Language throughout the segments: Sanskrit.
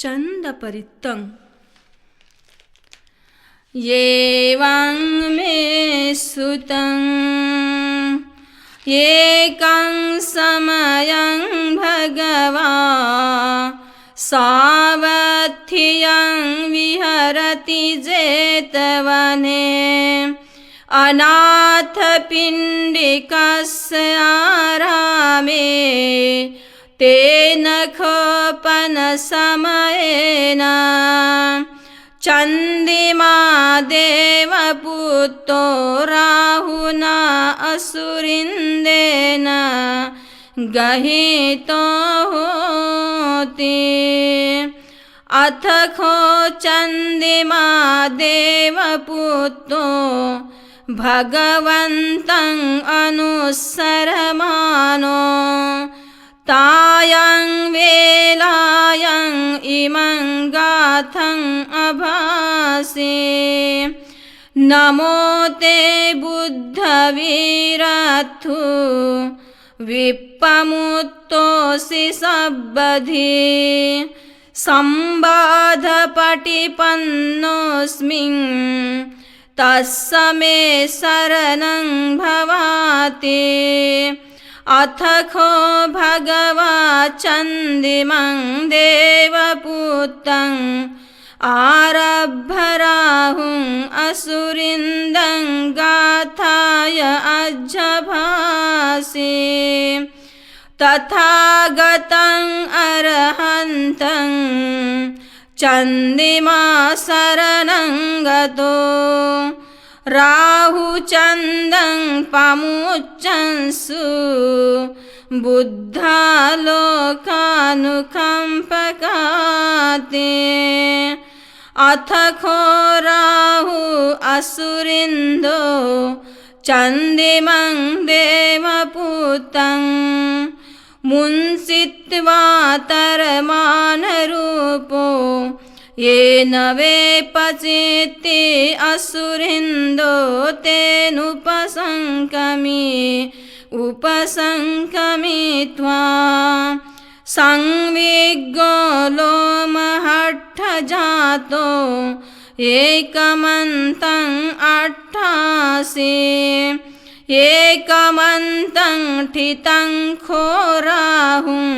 चन्दपरित्तं येवां मे सुतं एकं समयं भगवा सावथियं विहरति जेतवने। अनाथपिण्डिकस्य तेन खपनसमयेन चन्दिमादेवपुत्रो राहुना असुरिन्देन गहितो होति। अथ खो चन्दिमादेवपुत्रो भगवन्तम् अनुसरमानो गाथम् अभासे। नमो ते बुद्धवीरथु विप्पमुत्तोऽसि सबधि संबाधपटिपन्नोऽस्मिन् तस्य मे शरणं भवाति अथ खो भगवा चन्दिमं देवपुत्रम् आरभ्यराहुम् असुरिन्दं गाथाय अजभासि। तथा गतम् अर्हन्तं चन्दिमा शरणं गतो राहुचन्दं पमुच्चंसु बुद्धालोकानुकम्पकाते अथ खो राहु असुरिन्दो चन्दिमं देवपुतं मुंसित्वा तरमानरूपो ඒනවේ පචිත්ති අසුරින්දෝ තේනුපසංකමී උපසංකමිත්වා සංවිග්ගෝ ලෝමහට්ඨ ජාතෝ ඒකමන්තං අට්ඨාසේ ඒකමන්තං ඨිතං khorahum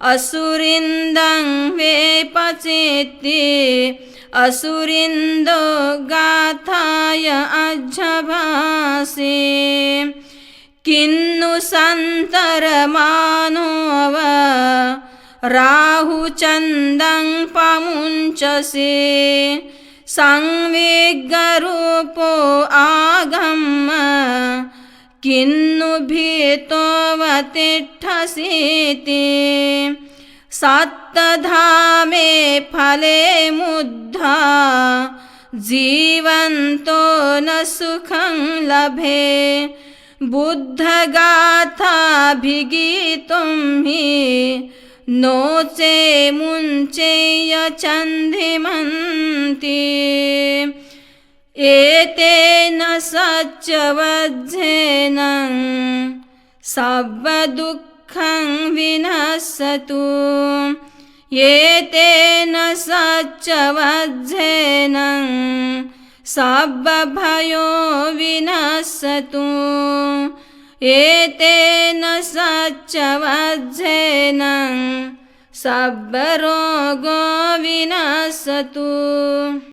අසුරින්දං වේපචේති අසුරින්දෝ ගාථාය අජ්ජභාසේ කින්නු සන්තරමානෝව රාහු චන්දං පමුංචසේ. සංවේගරූපෝ ආගම්ම किन्नु भीतोऽवतिष्ठसीति सप्तधामे फले मुद्धा। जीवन्तो न सुखं लभे। बुद्धगाथाभिगीतुं हि नो चे मुञ्चेय चन्दिमन्ति एतेन सच्चवज्झेन सर्वदुःखं विनश्यतु। एतेन सच्चवज्झेन सर्वभयो विनश्यतु। एतेन सच्चवज्झेन सर्वरोगो विनश्यतु